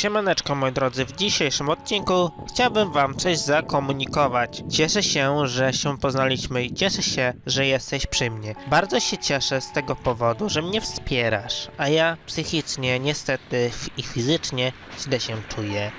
Siemaneczko moi drodzy, w dzisiejszym odcinku chciałbym wam coś zakomunikować. Cieszę się, że się poznaliśmy i cieszę się, że jesteś przy mnie. Bardzo się cieszę z tego powodu, że mnie wspierasz, a ja psychicznie, niestety i fizycznie źle się czuję.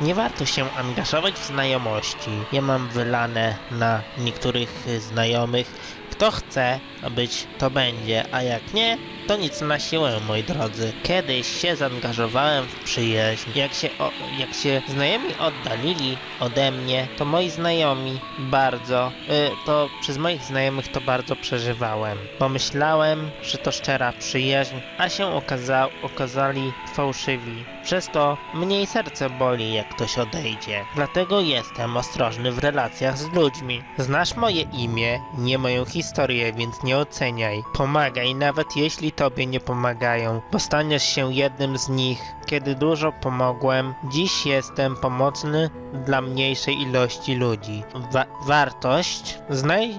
Nie warto się angażować w znajomości. Ja mam wylane na niektórych znajomych. Kto chce być, to będzie, a jak nie, to nic na siłę, moi drodzy. Kiedyś się zaangażowałem w przyjaźń. Jak się, o, jak się znajomi oddalili ode mnie, to moi znajomi bardzo, y, to przez moich znajomych to bardzo przeżywałem. Pomyślałem, że to szczera przyjaźń, a się okaza, okazali fałszywi. Przez to mniej serce boli, jak ktoś odejdzie. Dlatego jestem ostrożny w relacjach z ludźmi. Znasz moje imię, nie moją historię, więc nie oceniaj. Pomagaj, nawet jeśli tobie nie pomagają, bo staniesz się jednym z nich. Kiedy dużo pomogłem, dziś jestem pomocny dla mniejszej ilości ludzi. Wa- wartość? Znaj, y,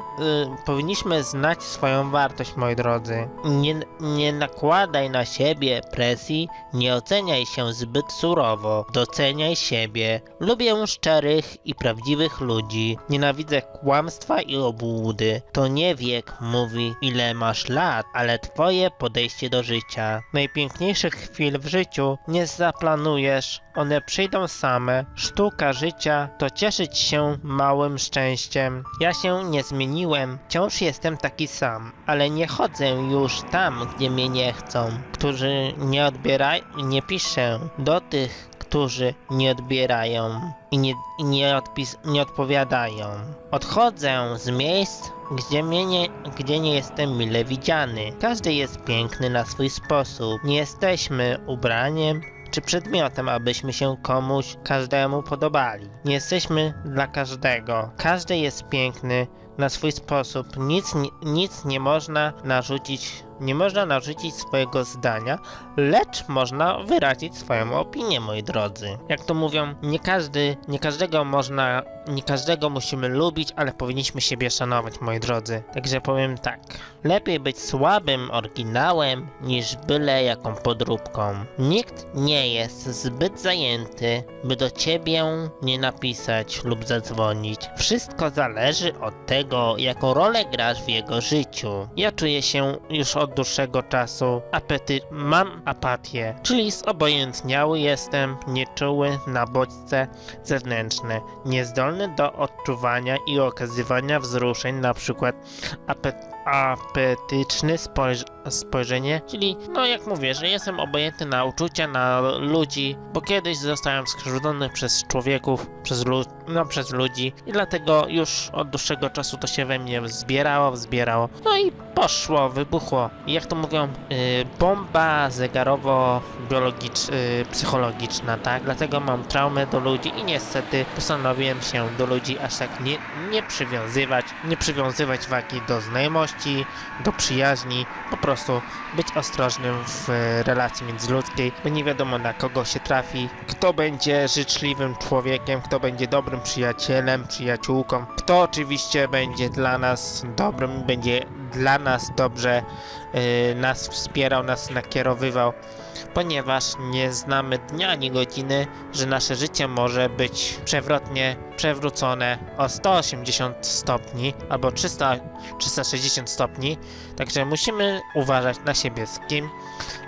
powinniśmy znać swoją wartość, moi drodzy. Nie, nie nakładaj na siebie presji, nie oceniaj się zbyt surowo, doceniaj siebie. Lubię szczerych i prawdziwych ludzi. Nienawidzę kłamstwa i obłudy. To nie wiek mówi, ile masz lat, ale twoje podejście do życia. Najpiękniejszych chwil w życiu nie zaplanujesz, one przyjdą same. Sztuka życia to cieszyć się małym szczęściem. Ja się nie zmieniłem, wciąż jestem taki sam, ale nie chodzę już tam, gdzie mnie nie chcą. Którzy nie odbierają, nie piszę do tych, którzy nie odbierają i nie, i nie, odpis, nie odpowiadają. Odchodzę z miejsc, gdzie, mnie nie, gdzie nie jestem mile widziany. Każdy jest piękny na swój sposób. Nie jesteśmy ubraniem czy przedmiotem, abyśmy się komuś, każdemu podobali. Nie jesteśmy dla każdego. Każdy jest piękny na swój sposób. Nic, ni- nic nie można narzucić, nie można narzucić swojego zdania, lecz można wyrazić swoją opinię, moi drodzy. Jak to mówią, nie każdy, nie każdego można, nie każdego musimy lubić, ale powinniśmy siebie szanować, moi drodzy. Także powiem tak. Lepiej być słabym oryginałem niż byle jaką podróbką. Nikt nie jest zbyt zajęty, by do ciebie nie napisać lub zadzwonić. Wszystko zależy od tego, jaką rolę grasz w jego życiu. Ja czuję się już od dłuższego czasu apety... mam apatię, czyli zobojętniały jestem, nieczuły na bodźce zewnętrzne, niezdolny do odczuwania i okazywania wzruszeń, na przykład apet apetyczny spojrz spojrzenie, czyli no jak mówię, że jestem obojętny na uczucia, na ludzi, bo kiedyś zostałem skrzywdzony przez człowieków, przez, lu no, przez ludzi i dlatego już od dłuższego czasu to się we mnie zbierało, zbierało, no i poszło, wybuchło. Jak to mówią, yy, bomba zegarowo-biologiczna, tak? Dlatego mam traumę do ludzi i niestety postanowiłem się do ludzi aż tak nie, nie przywiązywać, nie przywiązywać wagi do znajomości, do przyjaźni, po prostu być ostrożnym w e, relacji międzyludzkiej, bo nie wiadomo na kogo się trafi, kto będzie życzliwym człowiekiem, kto będzie dobrym przyjacielem, przyjaciółką, kto oczywiście będzie dla nas dobrym, będzie dla nas dobrze nas wspierał, nas nakierowywał, ponieważ nie znamy dnia ani godziny, że nasze życie może być przewrotnie przewrócone o 180 stopni albo 300, 360 stopni, także musimy uważać na siebie, z kim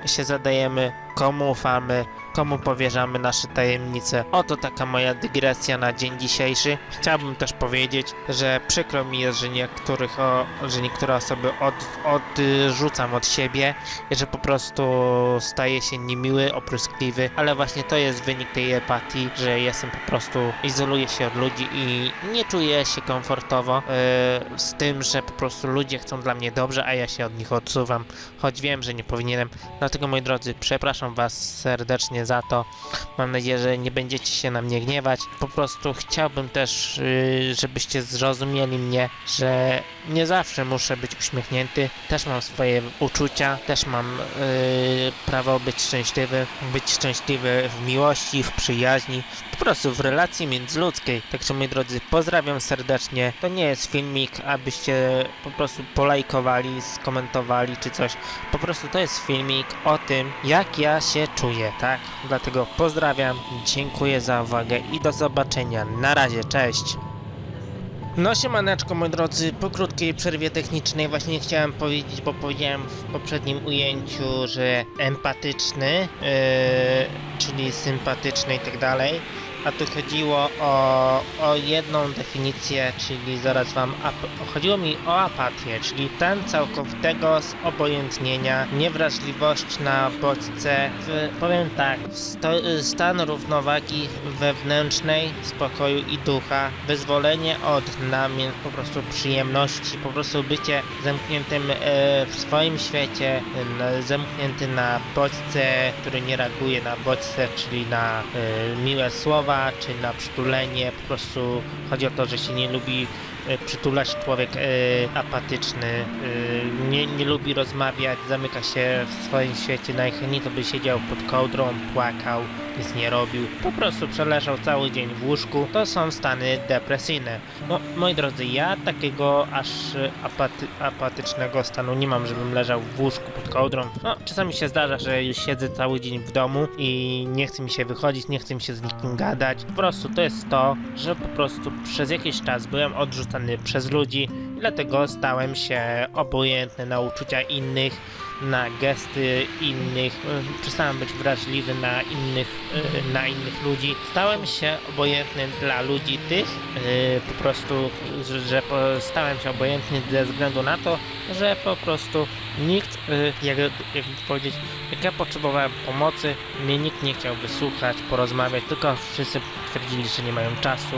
się zadajemy, komu ufamy, komu powierzamy nasze tajemnice. Oto taka moja dygresja na dzień dzisiejszy. Chciałbym też powiedzieć, że przykro mi jest, że niektórych o, że niektóre osoby od, odrzucam od siebie że po prostu staję się niemiły, opryskliwy, ale właśnie to jest wynik tej empatii, że jestem po prostu izoluję się od ludzi i nie czuję się komfortowo e, z tym, że po prostu ludzie chcą dla mnie dobrze, a ja się od nich odsuwam, choć wiem, że nie powinienem. Dlatego moi drodzy, przepraszam was serdecznie za to. Mam nadzieję, że nie będziecie się na mnie gniewać. Po prostu chciałbym też, y, żebyście zrozumieli mnie, że nie zawsze muszę być uśmiechnięty. Też mam swoje uczucia, też mam yy, prawo być szczęśliwy, być szczęśliwy w miłości, w przyjaźni, po prostu w relacji międzyludzkiej. Także moi drodzy, pozdrawiam serdecznie. To nie jest filmik, abyście po prostu polajkowali, skomentowali czy coś. Po prostu to jest filmik o tym, jak ja się czuję, tak? Dlatego pozdrawiam, dziękuję za uwagę i do zobaczenia. Na razie, cześć! No siemaneczko moi drodzy, po krótkiej przerwie technicznej właśnie chciałem powiedzieć, bo powiedziałem w poprzednim ujęciu, że empatyczny, yy, czyli sympatyczny i tak dalej, a tu chodziło o, o jedną definicję, czyli zaraz wam, chodziło mi o apatię, czyli stan całkowitego zobojętnienia, niewrażliwość na bodźce, powiem tak, sto, stan równowagi wewnętrznej, spokoju i ducha, wyzwolenie od namięt, po prostu przyjemności, po prostu bycie zamkniętym e, w swoim świecie, e, zamknięty na bodźce, który nie reaguje na bodźce, czyli na e, miłe słowa, czy na przytulenie, po prostu chodzi o to, że się nie lubi e, przytulać. Człowiek e, apatyczny, e, nie, nie lubi rozmawiać, zamyka się w swoim świecie, najchętniej to by siedział pod kołdrą, płakał, nic nie robił, po prostu przeleżał cały dzień w łóżku, to są stany depresyjne. No, moi drodzy, ja takiego aż apaty, apatycznego stanu nie mam, żebym leżał w łóżku pod kołdrą. No, czasami się zdarza, że już siedzę cały dzień w domu i nie chce mi się wychodzić, nie chce mi się z nikim gadać. Po prostu to jest to, że po prostu przez jakiś czas byłem odrzucany przez ludzi, dlatego stałem się obojętny na uczucia innych, na gesty innych, y, przestałem być wrażliwy na innych, y, na innych ludzi. Stałem się obojętny dla ludzi tych, y, po prostu, że, stałem się obojętny ze względu na to, że po prostu nikt, y, jak, jak powiedzieć, jak ja potrzebowałem pomocy, mnie nikt nie chciał wysłuchać, porozmawiać, tylko wszyscy twierdzili, że nie mają czasu,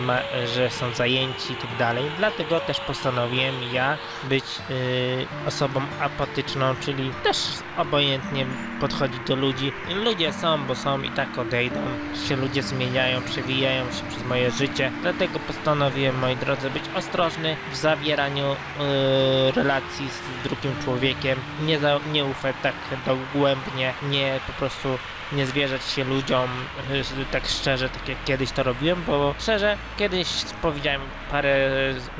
ma, że są zajęci i tak dalej. Dlatego też postanowiłem ja być y, osobą apatyczną, czyli też obojętnie podchodzić do ludzi. Ludzie są, bo są i tak odejdą. Się ludzie zmieniają, przewijają się przez moje życie. Dlatego postanowiłem, moi drodzy, być ostrożny w zawieraniu y, relacji z drugim człowiekiem. Nie, za, nie ufać tak dogłębnie, nie po prostu nie zwierzać się ludziom y, tak szczerze, tak jak kiedyś to robiłem, bo szczerze, kiedyś powiedziałem parę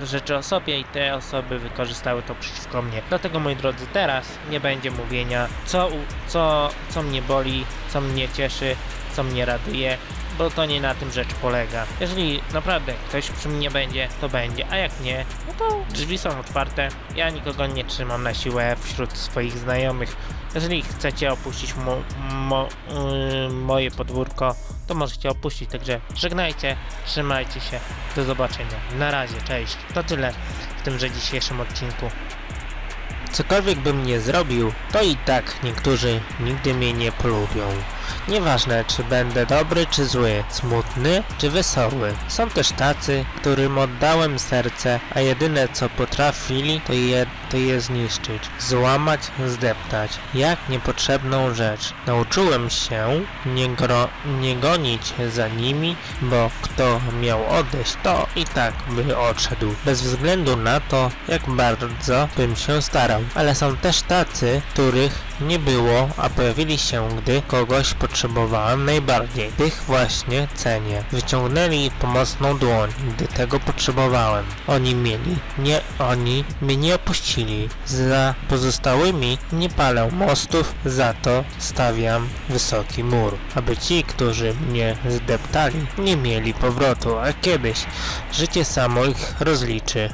rzeczy o sobie i te osoby wykorzystały to przeciwko mnie. Dlatego, moi drodzy, teraz nie będzie mówienia, co, u- co, mnie boli, co mnie cieszy, co mnie raduje, bo to nie na tym rzecz polega. Jeżeli naprawdę ktoś przy mnie będzie, to będzie, a jak nie, no to drzwi są otwarte. Ja nikogo nie trzymam na siłę wśród swoich znajomych. Jeżeli chcecie opuścić mo, mo, yy, moje podwórko, to możecie opuścić. Także żegnajcie, trzymajcie się, do zobaczenia. Na razie, cześć. To tyle w tymże dzisiejszym odcinku. Cokolwiek bym nie zrobił, to i tak niektórzy nigdy mnie nie polubią. Nieważne, czy będę dobry czy zły, smutny czy wesoły. Są też tacy, którym oddałem serce, a jedyne co potrafili, to je, to je zniszczyć, złamać, zdeptać, jak niepotrzebną rzecz. Nauczyłem się nie, gro, nie gonić za nimi, bo kto miał odejść, to i tak by odszedł, bez względu na to, jak bardzo bym się starał. Ale są też tacy, których nie było, a pojawili się, gdy kogoś potrzebowałem najbardziej. Tych właśnie cenię. Wyciągnęli pomocną dłoń, gdy tego potrzebowałem. Oni mieli, nie oni mnie nie opuścili. Za pozostałymi nie palę mostów, za to stawiam wysoki mur, aby ci, którzy mnie zdeptali, nie mieli powrotu, a kiedyś życie samo ich rozliczy.